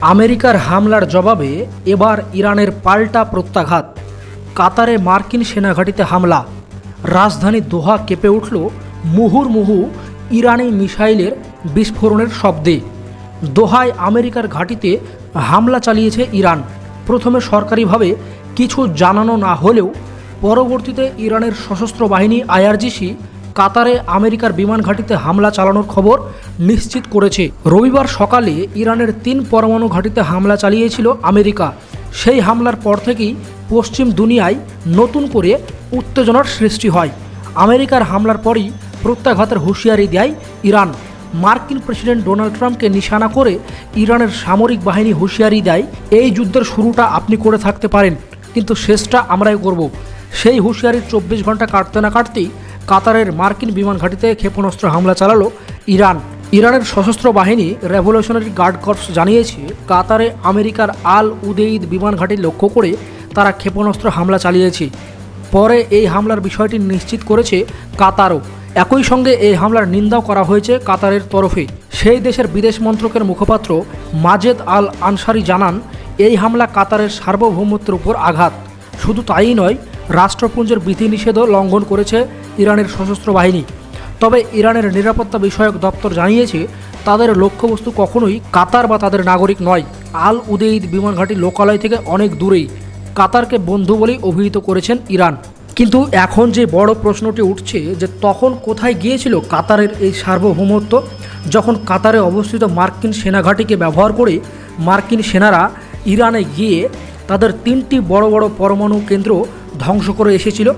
আমেরিকার হামলার জবাবে এবার ইরানের পাল্টা প্রত্যাঘাত। কাতারে মার্কিন সেনাঘাঁটিতে হামলা। রাজধানী দোহা কেঁপে উঠল মুহুর্মুহু ইরানি মিসাইলের বিস্ফোরণের শব্দে। দোহায় আমেরিকার ঘাঁটিতে হামলা চালিয়েছে ইরান। প্রথমে সরকারিভাবে কিছু জানানো না হলেও পরবর্তীতে ইরানের সশস্ত্র বাহিনী আইআরজিসি কাতারে আমেরিকার বিমান ঘাঁটিতে হামলা চালানোর খবর নিশ্চিত করেছে। রবিবার সকালে ইরানের তিন পরমাণু ঘাঁটিতে হামলা চালিয়েছিল আমেরিকা। সেই হামলার পর থেকেই পশ্চিম দুনিয়ায় নতুন করে উত্তেজনার সৃষ্টি হয়। আমেরিকার হামলার পরই প্রত্যাঘাতের হুঁশিয়ারি দেয় ইরান। মার্কিন প্রেসিডেন্ট ডোনাল্ড ট্রাম্পকে নিশানা করে ইরানের সামরিক বাহিনী হুঁশিয়ারি দেয়, এই যুদ্ধের শুরুটা আপনি করে থাকতে পারেন, কিন্তু শেষটা আমরাই করব। সেই হুঁশিয়ারির চব্বিশ ঘণ্টা কাটতে না কাটতেই কাতারের মার্কিন বিমান ঘাঁটিতে ক্ষেপণাস্ত্র হামলা চালালো ইরান। ইরানের সশস্ত্র বাহিনী রেভলিউশনারি গার্ড কর্পস জানিয়েছে, কাতারে আমেরিকার আল উদেইদ বিমান ঘাঁটি লক্ষ্য করে তারা ক্ষেপণাস্ত্র হামলা চালিয়েছে। পরে এই হামলার বিষয়টি নিশ্চিত করেছে কাতারও। একই সঙ্গে এই হামলার নিন্দাও করা হয়েছে কাতারের তরফে। সেই দেশের বিদেশ মন্ত্রকের মুখপাত্র মাজেদ আল আনসারি জানান, এই হামলা কাতারের সার্বভৌমত্বের উপর আঘাত। শুধু তাই নয়, রাষ্ট্রপুঞ্জের বিধিনিষেধও লঙ্ঘন করেছে ইরানের সশস্ত্র বাহিনী। তবে ইরানের নিরাপত্তা বিষয়ক দপ্তর জানিয়েছে, তাদের লক্ষ্যবস্তু কখনোই কাতার বা তাদের নাগরিক নয়। আল উদেইদ বিমানঘাটি লোকালয় থেকে অনেক দূরেই কাতারকে বন্ধু বলেই অভিহিত করেছেন ইরান। কিন্তু এখন যে বড় প্রশ্নটি উঠছে যে তখন কোথায় গিয়েছিল কাতারের এই সার্বভৌমত্ব, যখন কাতারে অবস্থিত মার্কিন সেনাঘাঁটিকে ব্যবহার করে মার্কিন সেনারা ইরানে গিয়ে তাদের তিনটি বড় বড় পরমাণু কেন্দ্র ধ্বংস করে এসেছিল।